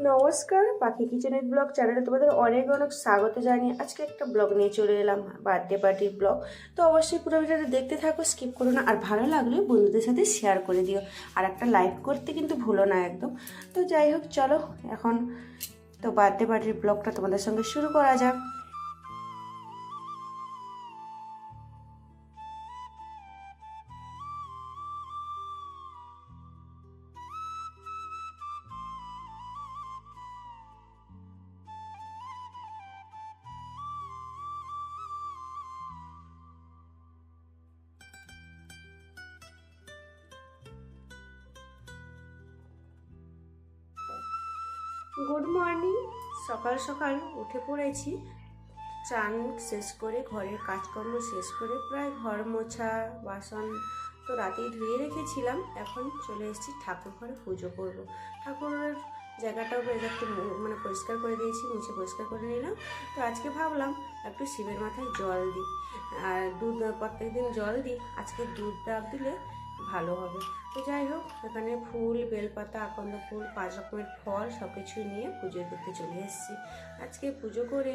নমস্কার, পাখি কিচেনের ব্লগ চ্যানেলে তোমাদের অনেক অনেক স্বাগত জানিয়ে আজকে একটা ব্লগ নিয়ে চলে এলাম, বার্থডে পার্টির ব্লগ। তো অবশ্যই পুরো ভিডিওটা দেখতে থাকো, স্কিপ করো না, আর ভালো লাগলে বন্ধুদের সাথে শেয়ার করে দিও, আর একটা লাইক করতে কিন্তু ভুলো না একদম। তো যাই হোক, চলো এখন তো বার্থডে পার্টির ব্লগটা তোমাদের সঙ্গে শুরু করা যাক। গুড মর্নিং সকাল সকাল উঠে পড়েছি। চান শেষ করে, ঘরের কাজকর্ম শেষ করে প্রায় ঘর মোছা, বাসন তো রাতেই ধুয়ে রেখেছিলাম। এখন চলে এসেছি ঠাকুর ঘরে পুজো করব। ঠাকুরের জায়গাটাও বেশ একটু মানে পরিষ্কার করে দিয়েছি, মুছে পরিষ্কার করে নিলাম। তো আজকে ভাবলাম একটু শিবের মাথায় জল দিই। আর দুধ প্রত্যেক দিন জল দিই। আজকে দুধ ডাব দিলে ভালো হবে। তো যাই হোক, এখানে ফুল, বেলপাতা, আকন্দ ফুল, পাঁচ রকমের ফল সব কিছুই নিয়ে পুজো করতে চলে এসেছি। আজকে পুজো করে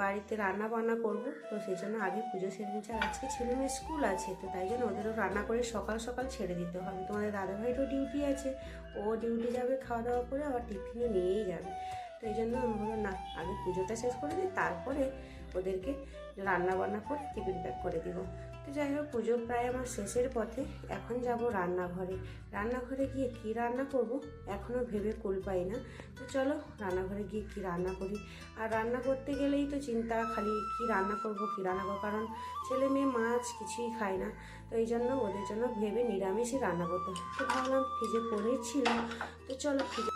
বাড়িতে রান্না বান্না করব। তো সেই জন্য আগে পুজো সেরে নিচ্ছি আর আজকে ছেলে মেয়ের স্কুল আছে, তো তাই জন্য ওদেরও রান্না করে সকাল সকাল ছেড়ে দিতে হবে। তোমাদের দাদাভাইরও ডিউটি আছে, ও ডিউটি যাবে খাওয়া দাওয়া করে, আবার টিফিনে নিয়েই যাবে। তো এই জন্য আমি বললাম, না, আগে পুজোটা শেষ করে দিই, তারপরে ওদেরকে রান্না বান্না করে টিফিন প্যাক করে দিব। তো যাই হোক পুজো প্রায় আমার শেষের পথে এখন যাব রান্নাঘরে। রান্নাঘরে গিয়ে কি রান্না করব এখনও ভেবে কুল পাই না। তো চলো রান্নাঘরে গিয়ে কি রান্না করি। আর রান্না করতে গেলেই তো চিন্তা খালি কি রান্না করব, কি রান্না করব, কারণ ছেলে মেয়ে মাছ কিছুই খায় না। তো এই জন্য ওদের জন্য ভেবে নিরামিষই রান্না করতে। তো ভাবলাম ফ্রিজে পনির ছিল। তো চলো ফ্রিজে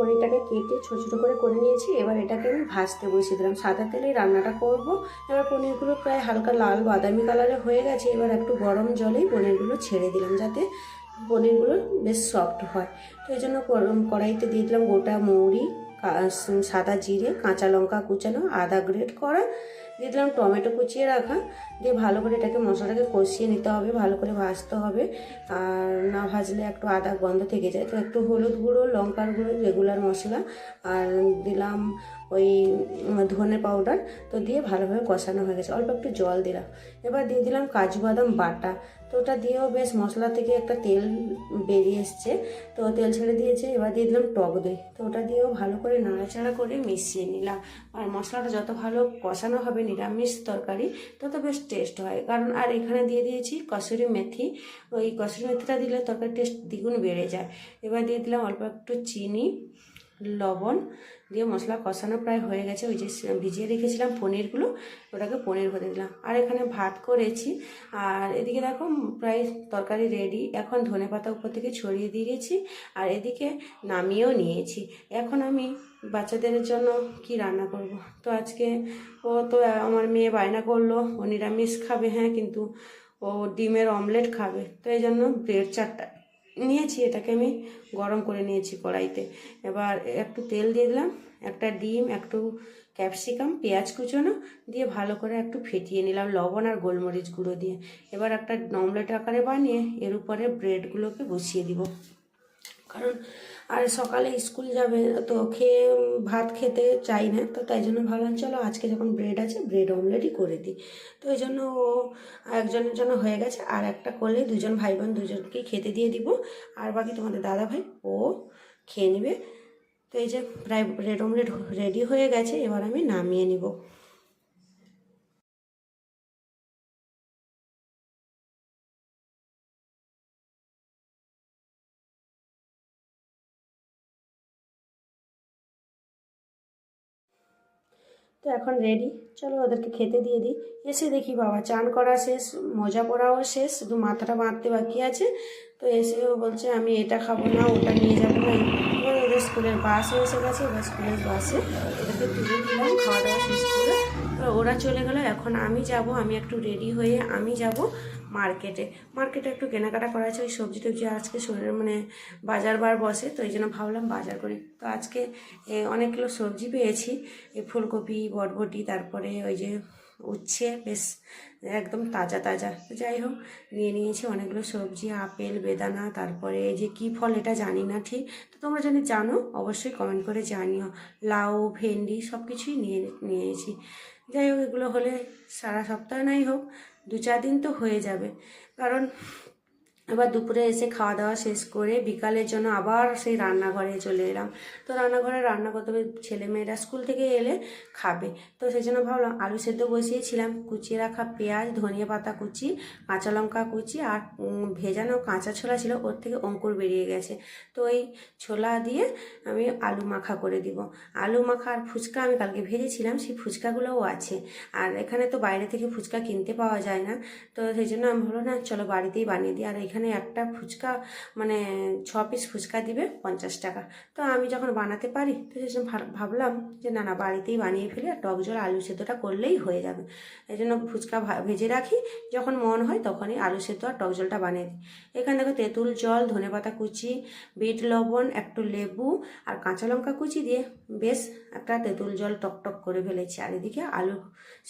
পনিরটাকে কেটে ছোটো ছোটো করে করে নিয়েছি। এবার এটাকে আমি ভাজতে বসিয়ে দিলাম। সাদা তেলে রান্নাটা করব। এবার পনিরগুলো প্রায় হালকা লাল বাদামি কালারে হয়ে গেছে। এবার একটু গরম জলেই পনিরগুলো ছেড়ে দিলাম যাতে পনিরগুলো বেশ সফট হয়। তো এই জন্য কড়াইতে দিয়ে দিলাম গোটা মৌরি সাদা জিরে, কাঁচা লঙ্কা কুচানো, আদা গ্রেট করা দিয়ে দিলাম টমেটো কুচিয়ে রাখা। দিয়ে ভালো করে এটাকে মশলাটাকে কষিয়ে নিতে হবে, ভালো করে ভাজতে হবে। আর না ভাজলে একটু আদা গন্ধ থেকে যায়। তো একটু হলুদ গুঁড়ো, লঙ্কার গুঁড়ো রেগুলার মশলা। আর দিলাম ওই ধনে পাউডার তো দিয়ে ভালোভাবে কষানো হয়ে গেছে। অল্প একটু জল দিলাম। এবার দিয়ে দিলাম কাজু বাদাম বাটা। তো ওটা দিয়েও বেশ মশলা থেকে একটা তেল বেরিয়ে এসছে। তো তেল ছেড়ে দিয়েছে। এবার দিয়ে দিলাম টক দই। তো ওটা দিয়েও ভালো করে নাড়াচাড়া করে মিশিয়ে নিলাম। আর মশলাটা যত ভালো কষানো হবে নিরামিষ তরকারি তত বেশ টেস্ট হয়। কারণ আর এখানে দিয়ে দিয়েছি কসুরি মেথি। ওই কসুরি মেথিটা দিলে তরকারি টেস্ট দ্বিগুণ বেড়ে যায়। এবার দিয়ে দিলাম অল্প একটু চিনি। লবণ দিয়ে মশলা কষানো প্রায় হয়ে গেছে। ওই যে ভিজিয়ে রেখেছিলাম পনিরগুলো, ওটাকে পনির হতে দিলাম। আর এখানে ভাত করেছি। আর এদিকে দেখো প্রায় তরকারি রেডি এখন ধনে পাতা উপর থেকে ছড়িয়ে দিয়েছি। আর এদিকে নামিয়েও নিয়েছি। এখন আমি বাচ্চাদের জন্য কি রান্না করব? তো আজকে ও তো আমার মেয়ে বায়না করল। ও নিরামিষ খাবে হ্যাঁ কিন্তু ও ডিমের অমলেট খাবে। তো এই জন্য ব্রেড চারটা নিয়েছি, এটাকে আমি গরম করে নিয়েছি কড়াইতে। এবার একটু তেল দিয়ে দিলাম, একটা ডিম, একটু ক্যাপসিকাম, পেঁয়াজ কুচোনো, দিয়ে ভালো করে একটু ফেটিয়ে নিলাম, লবণ আর গোলমরিচ গুঁড়ো দিয়ে। এবার একটা অমলেট আকারে বানিয়ে এর উপরে ব্রেডগুলোকে বসিয়ে দিব। কারণ আর সকালে স্কুল যাবে, তো খেয়ে, ভাত খেতে চাই না, তো তাই জন্য ভাবলাম চলো আজকে যখন ব্রেড আছে ব্রেড অমলেটই করে দিই। তো এই জন্য ও একজনের জন্য হয়ে গেছে, আর একটা করলে দুজন ভাই বোন দুজনকেই খেতে দিয়ে দিব। আর বাকি তোমাদের দাদা ভাই ও খেয়ে নেবে। তো এই যে প্রায় ব্রেড অমলেট রেডি হয়ে গেছে, এবার আমি নামিয়ে নিব। তো এখন রেডি চলো ওদেরকে খেতে দিয়ে দিই। এসে দেখি বাবা, চান করা শেষ, মজা পড়াও শেষ, শুধু মাথাটা বাঁধতে বাকি আছে। তো এসেও বলছে, আমি এটা খাব না, ওটা নিয়ে যাব না। ওদের স্কুলের বাসও এসে গেছে ওদের স্কুলের বাসে ওদেরকে তুলে দিলাম, খাওয়া দাওয়া শেষ ওরা চলে গেল, এখন আমি যাব, আমি একটু রেডি হয়ে আমি যাব মার্কেটে মার্কেটে একটু কেনাকাটা করা আছে, ওই সবজি টবজি আজকে শরীরে মানে বাজার বার বসে, তো এই জন্য ভাবলাম বাজার করি। তো আজকে অনেকগুলো সবজি পেয়েছি, এই ফুলকপি বটবটি তারপরে ওই যে উচ্ছে, বেশ একদম তাজা তাজা। তো যাই হোক, নিয়ে নিয়েছি অনেকগুলো সবজি, আপেল, বেদানা, তারপরে যে কী ফল এটা জানি না ঠিক। তো তোমরা যদি জানো, অবশ্যই কমেন্ট করে জানিও। লাউ, ভেন্ডি সব কিছুই নিয়ে, নিয়েছি। যাই হোক, এগুলো হলে সারা সপ্তাহ নাই হোক, দু চার দিন তো হয়ে যাবে। কারণ এবার দুপুরে এসে খাওয়া দাওয়া শেষ করে বিকালের জন্য আবার সেই রান্নাঘরে চলে এলাম। তো রান্নাঘরে রান্না করতে হবে ছেলেমেয়েরা স্কুল থেকে এলে খাবে। তো সেই জন্য ভাবলাম আলু সেদ্ধ বসিয়েছিলাম। কুচিয়ে রাখা পেঁয়াজ, ধনিয়া পাতা কুচি, কাঁচা লঙ্কা কুচি আর ভেজানো কাঁচা ছোলা ছিল, ওর থেকে অঙ্কুর বেরিয়ে গেছে। তো এই ছোলা দিয়ে আমি আলু মাখা করে দিব। আলু মাখা আর ফুচকা আমি কালকে ভেজেছিলাম, সেই ফুচকাগুলোও আছে। আর এখানে তো বাইরে থেকে ফুচকা কিনতে পাওয়া যায় না। তো সেই জন্য আমি ভাবলো না, চলো বাড়িতেই বানিয়ে দিই। আর এখানে একটা ফুচকা মানে ছ পিস ফুচকা দিবে পঞ্চাশ টাকা। তো আমি যখন বানাতে পারি, তো সেই জন্য ভাবলাম যে না না, বাড়িতেই বানিয়ে ফেলি আর টক জল আলু সেদ্ধটা করলেই হয়ে যাবে। এই জন্য ফুচকা ভেজে রাখি। যখন মন হয় তখনই আলু সেদ্ধ আর টক জলটা বানিয়ে দিই। এখানে দেখো তেঁতুল জল, ধনেপাতা কুচি, বিট লবণ, একটু লেবু আর কাঁচা লঙ্কা কুচি দিয়ে বেশ একটা তেঁতুল জল টক টক করে ফেলেছি। আর এদিকে আলু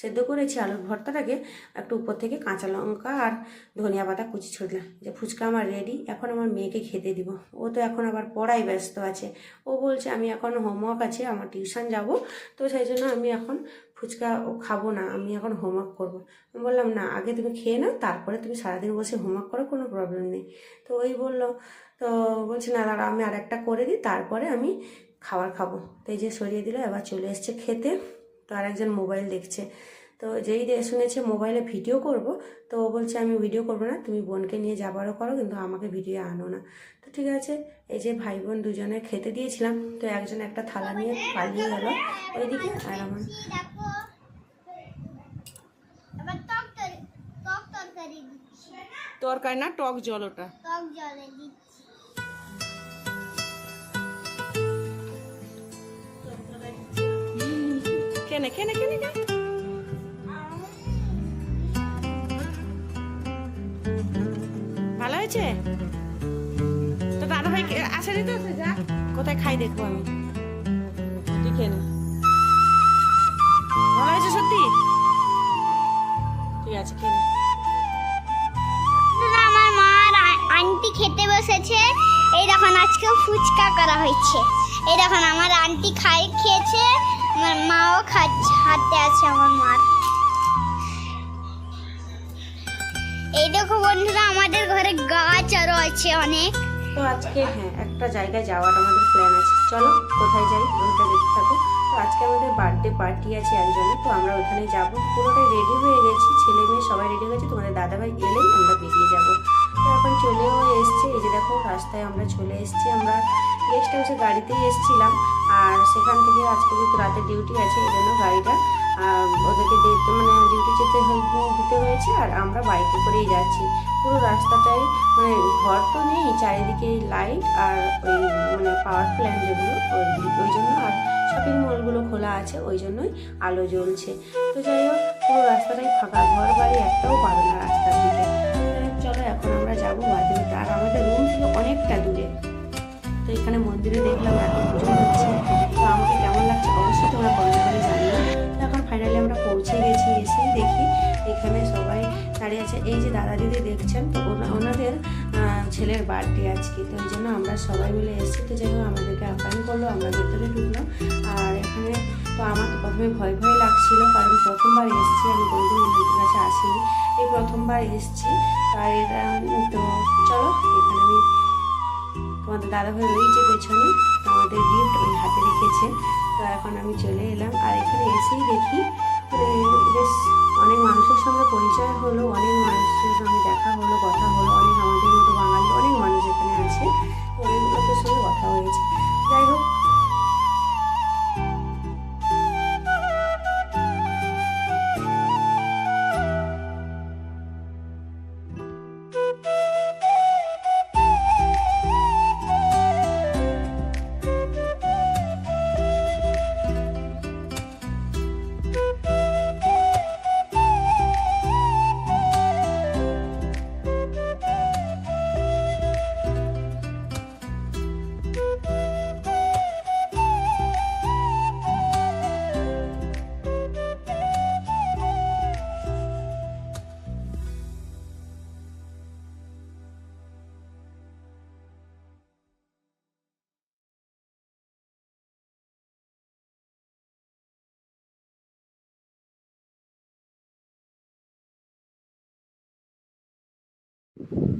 সেদ্ধ করেছি, আলুর ভর্তাটাকে একটু উপর থেকে কাঁচা লঙ্কা আর ধনিয়া পাতা কুচি ছড়লাম যে ফুচকা আমার রেডি এখন আমার মেয়েকে খেতে দিব। ও তো এখন আবার পড়াই ব্যস্ত আছে। ও বলছে, আমি এখন হোমওয়ার্ক আছে, আমার টিউশন যাব। তো সেই জন্য আমি এখন ফুচকা ও খাব না, আমি এখন হোমওয়ার্ক করব। আমি বললাম, না, আগে তুমি খেয়ে নাও, তারপরে তুমি সারাদিন বসে হোমওয়ার্ক করো, কোনো প্রবলেম নেই। তো ওই বলল, তো বলছে, না দাঁড়া আমি আর একটা করে দিই, তারপরে আমি খাবার খাব। তো এই যে সরিয়ে দিল এবার চলে এসছে খেতে। তো আর একজন মোবাইল দেখছে। তো যেই শুনেছে মোবাইলে ভিডিও করব তো ও বলছে আমি ভিডিও করব না তুমি বোনকে নিয়ে যাবারও করো কিন্তু আমাকে ভিডিও আনো না। তো ঠিক আছে এই যে ভাই বোন দুজনে খেতে দিয়েছিলাম। তো একজন একটা থালা নিয়ে পালিয়ে গেল ওইদিকে আর আমার তরকারি না টক জল ওটা। টক জলে দিচ্ছি। কেনে কেনে কেনে কেনে ভালো হয়েছে? তো দাদা ভাই তো যা। কোথায় খাই দেখব আমি। তুই খেয়ে নে। ভালো হয়েছে সত্যি? ঠিক আছে, খেয়ে নে। আমার আন্টি খেতে বসেছে। এই দেখুন আজকে ফুচকা করা হয়েছে। এই দেখুন, আমার আন্টি খাই খেয়েছে। আমার মাও খাচ্ছে, হাতে আছে আমার মার। এই দেখো বন্ধুরা, আমাদের ঘরে গাছ আরও আছে অনেক। তো আজকে হ্যাঁ একটা জায়গায় যাওয়ার আমাদের প্ল্যান আছে। চলো, কোথায় যাই ওইটা দেখতে থাকো। তো আজকে আমাদের বার্থডে পার্টি আছে একজনের, তো আমরা ওখানে যাব। পুরোটাই রেডি হয়ে গেছি, ছেলে মেয়ে সবাই রেডি হয়েছে তোমাদের দাদাভাই এলেই আমরা বেরিয়ে যাব। তো এখন চলেও এসছে, এই যে দেখো, রাস্তায় আমরা চলে এসেছি আমরা। গেস্ট হাউসে গাড়িতেই এসেছিলাম। আর সেখান থেকে আজকে যেহেতু রাতে ডিউটি আছে, এই জন্য গাড়িটা ওদেরকে দিতে মানে ডিউটি যেতে দিতে হয়েছে, আর আমরা বাইকে করেই যাচ্ছি। পুরো রাস্তাটাই মানে ঘর তো নেই, চারিদিকে লাইট আর ওই মানে পাওয়ার প্ল্যান্ট যেগুলো, ওই জন্য আর শপিং মলগুলো খোলা আছে, ওই জন্যই আলো জ্বলছে। তো যাই হোক, পুরো রাস্তাটাই ফাঁকা ঘর বাড়ি একটাও পাবে না রাস্তার দিকে। চলো, এখন আমরা যাব মাধ্যমিক। আর আমাদের রুম থেকে অনেকটা দূরে। তো এখানে মন্দিরে দেখলাম এখন পুজো হচ্ছে। তো আমাকে কেমন লাগছে অবশ্যই তোমরা কমেন্ট করে জানিও। তো এখন ফাইনালি আমরা পৌঁছে গেছি, এসেই দেখি এখানে সবাই দাঁড়িয়ে আছে। এই যে দাদা দিদি দেখছেন, তো ওনাদের ছেলের বার্থডে আজকে। তো এই জন্য আমরা সবাই মিলে এসেছি। তো হোক, আমাদেরকে আপ্যায়ন করল, আমরা ভেতরে ঢুকলাম। আর এখানে তো আমার তো প্রথমে ভয় ভয় লাগছিল, কারণ প্রথমবার এসেছি আমি বন্ধু বন্ধুদের কাছে আসিনি। এই প্রথমবার এসেছি এটা তো চলো, এখানে আমি তোমাদের দাদাভাই ওই যে পেছনে, আমাদের গিফট ওই হাতে রেখেছে। তো এখন আমি চলে এলাম, আর এখানে এসেই দেখি মানে বেশ অনেক মানুষের সঙ্গে পরিচয় হলো, অনেক মানুষের সঙ্গে দেখা হলো, কথা হলো, অনেক আমাদের মতো বাঙালি, অনেক মানুষ এখানে আছে, অনেক লোকের সঙ্গে কথা হয়েছে। যাই হোক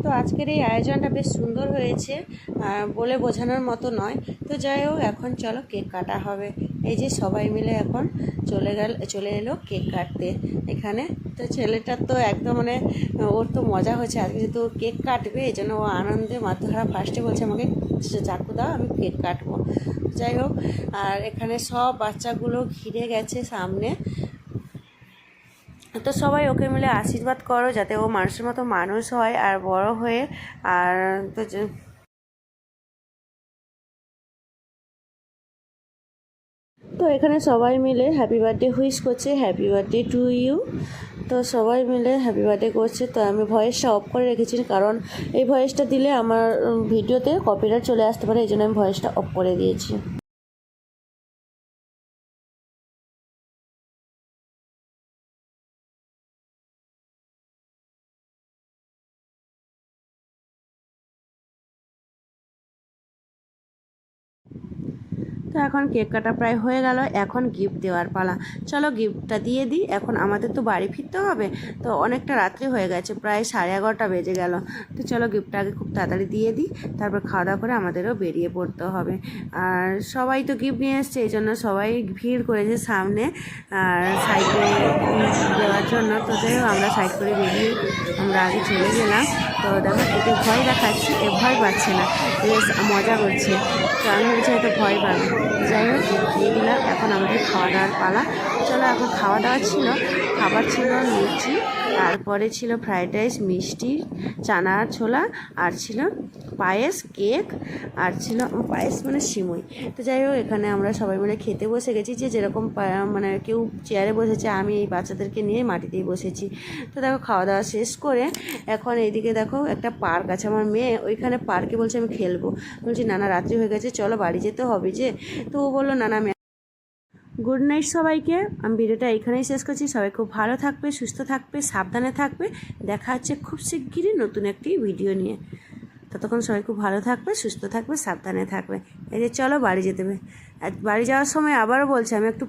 তো আজকের এই আয়োজনটা বেশ সুন্দর হয়েছে বলে বোঝানোর মতো নয়। তো যাই হোক, এখন চলো কেক কাটা হবে। এই যে সবাই মিলে এখন চলে গেল, চলে এলো কেক কাটতে এখানে। তো ছেলেটার তো একদম মানে ওর তো মজা হচ্ছে আজকে যেহেতু কেক কাটবে, এই জন্য ও আনন্দে মাথাহারা ফার্স্টে বলছে আমাকে চাকু দাও, আমি কেক কাটবো। যাই হোক, আর এখানে সব বাচ্চাগুলো ঘিরে গেছে সামনে। তো সবাই ওকে মিলে আশীর্বাদ করো যাতে ও মানুষের মতো মানুষ হয় আর বড় হয়ে আর তো তো এখানে সবাই মিলে হ্যাপি বার্থডে হুইস করছে হ্যাপি বার্থডে টু ইউ তো সবাই মিলে হ্যাপি বার্থডে করছে। তো আমি ভয়েসটা অফ করে রেখেছি কারণ এই ভয়েসটা দিলে আমার ভিডিওতে কপিরাইট চলে আসতে পারে, এই জন্য আমি ভয়েসটা অফ করে দিয়েছি। এখন কেক কাটা প্রায় হয়ে গেল, এখন গিফট দেওয়ার পালা। চলো গিফটটা দিয়ে দিই, এখন আমাদের তো বাড়ি ফিরতে হবে। তো অনেকটা রাত্রি হয়ে গেছে, প্রায় সাড়ে এগারোটা বেজে গেল। তো চলো গিফটটা আগে খুব তাড়াতাড়ি দিয়ে দিই, তারপর খাওয়া দাওয়া করে আমাদেরও বেরিয়ে পড়তে হবে। আর সবাই তো গিফট নিয়ে এসছে, এই জন্য সবাই ভিড় করেছে সামনে। আর সাইকেল দেওয়ার জন্য, তো যাই আমরা সাইড করে বেরিয়ে আমরা আগে চলে গেলাম। তো দেখো একে ভয় দেখাচ্ছি, এ ভয় পাচ্ছে না। বেশ মজা করছে। তো আমি বলছি হয়তো ভয় পাবে। যাই হোক দিয়ে দিলাম এখন আমাদের খাওয়া দাওয়ার পালা। চলো, এখন খাওয়া দাওয়া ছিল, খাবার ছিল লুচি। তারপরে ছিল ফ্রায়েড রাইস মিষ্টি, চানার ছোলা, আর ছিল পায়েস কেক আর ছিল পায়েস মানে সিমুই। তো যাই হোক, এখানে আমরা সবাই মিলে খেতে বসে গেছি যে যেরকম মানে কেউ চেয়ারে বসেছে, আমি এই বাচ্চাদেরকে নিয়ে মাটিতেই বসেছি। তো দেখো খাওয়া দাওয়া শেষ করে এখন এইদিকে দেখো একটা পার্ক আছে আমার মেয়ে, ওইখানে পার্কে বলছে আমি খেলব। বলছি, নানা, রাত্রি হয়ে গেছে, চলো বাড়ি যেতে হবে যে? তো ও বলল নানা গুড নাইট সবাইকে। আমি ভিডিওটা এখানেই শেষ করছি। সবাই খুব ভালো থাকবে, সুস্থ থাকবে, সাবধানে থাকবে। দেখা হচ্ছে খুব শিগগিরই নতুন একটি ভিডিও নিয়ে। ততক্ষণ সবাই খুব ভালো থাকবে, সুস্থ থাকবে, সাবধানে থাকবে। এই যে চলো বাড়ি যেতে হবে। বাড়ি যাওয়ার সময় আবারও বলছি, আমি একটু